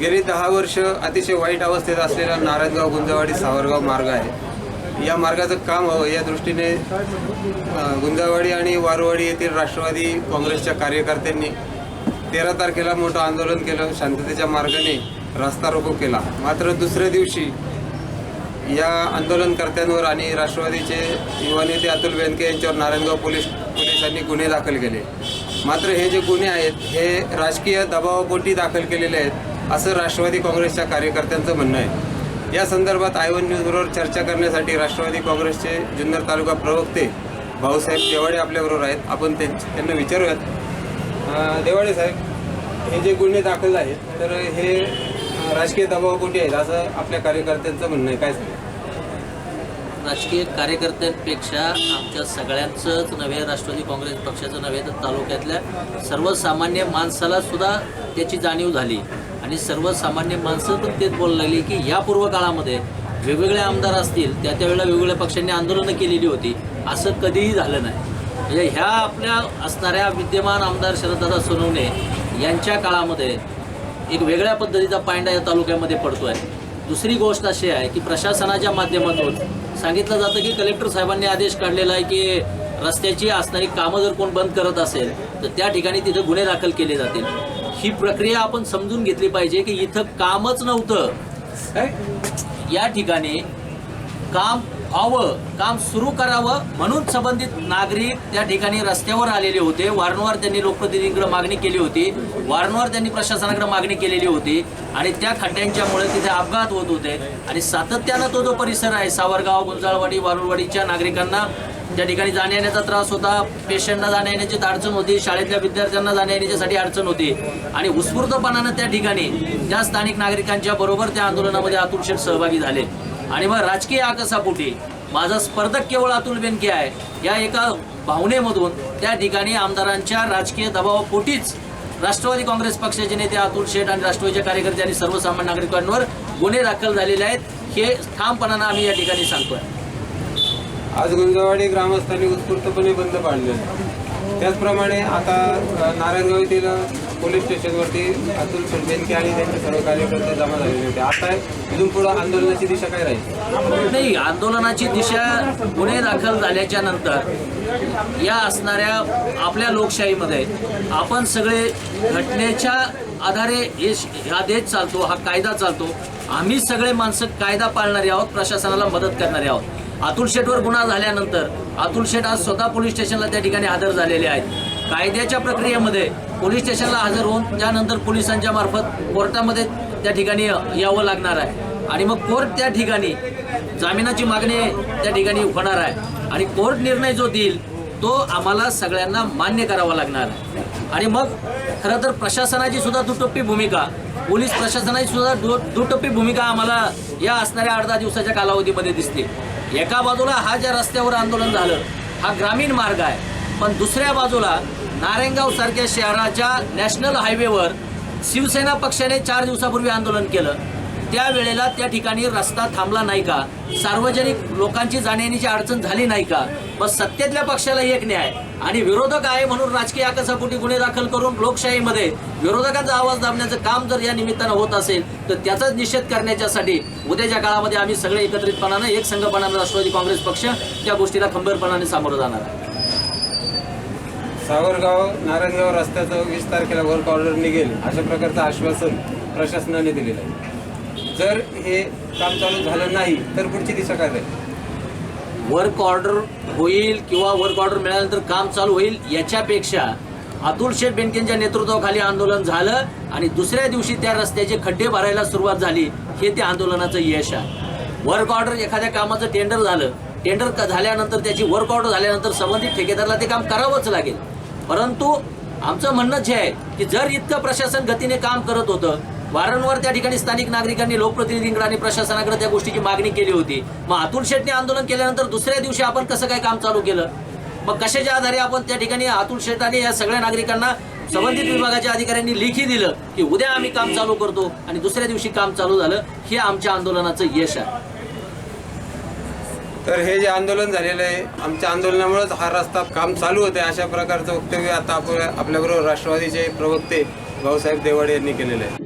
गेली दहा वर्ष अतिशय वाईट अवस्थेत असलेला नारायणगाव गुंजावाडी सावरगाव मार्ग आहे. या मार्गाचं काम हवं या दृष्टीने गुंजावाडी आणि वारवाडी येथील राष्ट्रवादी काँग्रेसच्या कार्यकर्त्यांनी तेरा तारखेला मोठं आंदोलन केलं शांततेच्या मार्गाने रस्ता रोको केला. मात्र दुसऱ्या दिवशी या आंदोलनकर्त्यांवर आणि राष्ट्रवादीचे युवा नेते अतुल बेनके यांच्यावर नारायणगाव पोलीस पोलिसांनी गुन्हे दाखल केले. मात्र हे जे गुन्हे आहेत हे राजकीय दबावापोटी दाखल केलेले आहेत. असं राष्ट्रवादी काँग्रेसच्या कार्यकर्त्यांचं म्हणणं आहे. या संदर्भात आय वन न्यूजबरोबर चर्चा करण्यासाठी राष्ट्रवादी काँग्रेसचे जुन्नर तालुका प्रवक्ते भाऊसाहेब देवाडे आपल्याबरोबर आहेत. आपण त्यांना विचारूयात. देवाडे साहेब हे जे गुन्हे दाखल आहेत तर हे राजकीय दबाव कुठे आहेत? असं आपल्या कार्यकर्त्यांचं म्हणणं आहे. काय सांग राजकीय कार्यकर्त्यांपेक्षा आमच्या सगळ्यांचंच नव्हे राष्ट्रवादी काँग्रेस पक्षाचं नव्हे तर तालुक्यातल्या सर्वसामान्य माणसाला सुद्धा त्याची जाणीव झाली. आणि सर्वसामान्य माणसं पण तेच बोलायला लागली की या पूर्व काळामध्ये वेगवेगळे आमदार असतील त्या त्यावेळेला वेगवेगळ्या पक्षांनी आंदोलनं केलेली होती. असं कधीही झालं नाही. म्हणजे ह्या आपल्या असणाऱ्या विद्यमान आमदार शरददादा सोनवणे यांच्या काळामध्ये एक वेगळ्या पद्धतीचा पायंडा या तालुक्यामध्ये पडतो आहे दुसरी गोष्ट अशी आहे की प्रशासनाच्या माध्यमातून सांगितलं जातं की कलेक्टर साहेबांनी आदेश काढलेला आहे की रस्त्याची असणारी कामं जर कोण बंद करत असेल तर त्या ठिकाणी तिथं गुन्हे दाखल केले जातील. ही प्रक्रिया आपण समजून घेतली पाहिजे की इथं कामच नव्हतं. या ठिकाणी काम व्हावं काम सुरू करावं म्हणून संबंधित नागरिक त्या ठिकाणी रस्त्यावर आलेले होते. वारंवार त्यांनी लोकप्रतिनिधींकडे मागणी केली होती. वारंवार त्यांनी प्रशासनाकडे मागणी केलेली होती आणि त्या खड्ड्यांच्यामुळे तिथे अपघात होत होते. आणि सातत्यानं तो जो परिसर आहे सावरगाव गुंजाळवाडी वारुळवाडीच्या नागरिकांना त्या ठिकाणी जाण्या येण्याचा त्रास होता. पेशंटना जाण्या येण्याची अडचण होती. शाळेतल्या विद्यार्थ्यांना जाण्या येण्याच्यासाठी अडचण होती. आणि उत्स्फूर्तपणानं त्या ठिकाणी त्या स्थानिक नागरिकांच्या बरोबर त्या आंदोलनामध्ये अतुल शेठ सहभागी झाले. आणि मग राजकीय आकसापोटी माझा स्पर्धक केवळ अतुल बेनके आहे. या एका भावनेमधून त्या ठिकाणी आमदारांच्या राजकीय दबावापोटीच राष्ट्रवादी काँग्रेस पक्षाचे नेते अतुल शेठ आणि राष्ट्रवादीच्या कार्यकर्ते आणि सर्वसामान्य नागरिकांवर गुन्हे दाखल झालेले आहेत. हे ठामपणानं आम्ही या ठिकाणी सांगतोय. आज गुंजवाडी ग्रामस्थांनी उत्स्फूर्तपणे बंद पाडले. त्याचप्रमाणे आता नारायणगाव येथील पोलीस स्टेशनवरती अतुल बेनके आणि त्यांचे सर्व कार्यकर्ते जमा झालेले होते. आता इथून पुढे आंदोलनाची दिशा काय राहील? नाही आंदोलनाची दिशा गुन्हे दाखल झाल्याच्यानंतर या असणाऱ्या आपल्या लोकशाहीमध्ये आपण सगळे घटनेच्या आधारे हे हा देश चालतो हा कायदा चालतो. आम्ही सगळे माणसं कायदा पाळणारे आहोत प्रशासनाला मदत करणारे आहोत. अतुल शेठवर गुन्हा झाल्यानंतर अतुल शेठ आज स्वतः पोलीस स्टेशनला त्या ठिकाणी हजर झालेले आहेत. कायद्याच्या प्रक्रियेमध्ये पोलीस स्टेशनला हजर होऊन त्यानंतर पोलिसांच्या मार्फत कोर्टामध्ये त्या ठिकाणी यावं लागणार आहे. आणि मग कोर्ट त्या ठिकाणी जामिनाची मागणी त्या ठिकाणी होणार आहे. आणि कोर्ट निर्णय जो देईल तो आम्हाला सगळ्यांना मान्य करावा लागणार आहे. आणि मग खरं तर प्रशासनाची सुद्धा दुटप्पी भूमिका पोलीस प्रशासनाची सुद्धा दु दुटप्पी भूमिका आम्हाला या असणाऱ्या आठ दहा दिवसाच्या कालावधीमध्ये दिसते एका बाजूला हा ज्या रस्त्यावर आंदोलन झालं हा ग्रामीण मार्ग आहे. पण दुसऱ्या बाजूला नारायणगाव सारख्या शहराच्या नॅशनल हायवेवर शिवसेना पक्षाने चार दिवसापूर्वी आंदोलन केलं. त्यावेळेला त्या ठिकाणी रस्ता थांबला नाही का? सार्वजनिक लोकांची जाण्याची अडचण झाली नाही का? मग सत्तेतल्या पक्षाला एक न्याय आणि विरोधक आहे म्हणून राजकीय आकसापोटी गुन्हे दाखल करून लोकशाहीमध्ये विरोधकांचा आवाज दाबण्याचं काम जर या निमित्तानं होत असेल तर त्याचाच निषेध करण्याच्यासाठी उद्याच्या काळामध्ये आम्ही सगळे एकत्रितपणानं एक संघपणानं राष्ट्रवादी काँग्रेस पक्ष त्या गोष्टीला खंबीरपणाने सामोरं जाणार आहे. सावरगाव नारायणगाव रस्त्याचं वीस तारखेला वर्क ऑर्डर निघेल अशा प्रकारचं आश्वासन प्रशासनाने दिलेलं आहे. जर हे काम चालू झालं नाही तर पुढची दिशा काय राहील वर्क ऑर्डर होईल किंवा वर्क ऑर्डर मिळाल्यानंतर काम चालू होईल याच्यापेक्षा अतुल शेठ बेनकेंच्या नेतृत्वाखाली आंदोलन झालं आणि दुसऱ्या दिवशी त्या रस्त्याचे खड्डे भरायला सुरुवात झाली हे त्या आंदोलनाचं यश आहे. वर्क ऑर्डर एखाद्या कामाचं टेंडर झालं टेंडर झाल्यानंतर त्याची वर्क ऑर्डर झाल्यानंतर संबंधित ठेकेदाराला ते काम करावंच लागेल. परंतु आमचं म्हणणंच हे आहे की जर इतकं प्रशासन गतीने काम करत होतं वारंवार त्या ठिकाणी स्थानिक नागरिकांनी लोकप्रतिनिधींकडे आणि प्रशासनाकडे त्या गोष्टीची मागणी केली होती. मग अतुल शेटने आंदोलन केल्यानंतर दुसऱ्या दिवशी आपण कसं काय काम चालू केलं? मग कशाच्या आधारे आपण त्या ठिकाणी अतुल शेटाने आणि या सगळ्या नागरिकांना संबंधित विभागाच्या अधिकाऱ्यांनी लिखी दिलं की उद्या आम्ही काम चालू करतो आणि दुसऱ्या दिवशी काम चालू झालं हे आमच्या आंदोलनाचं यश आहे. तर हे जे आंदोलन झालेलं आहे आमच्या आंदोलनामुळेच हा रस्ता काम चालू होते अशा प्रकारचं वक्तव्य आता आपल्या आपल्याबरोबर राष्ट्रवादीचे प्रवक्ते भाऊसाहेब देवाडे यांनी केलेलं आहे.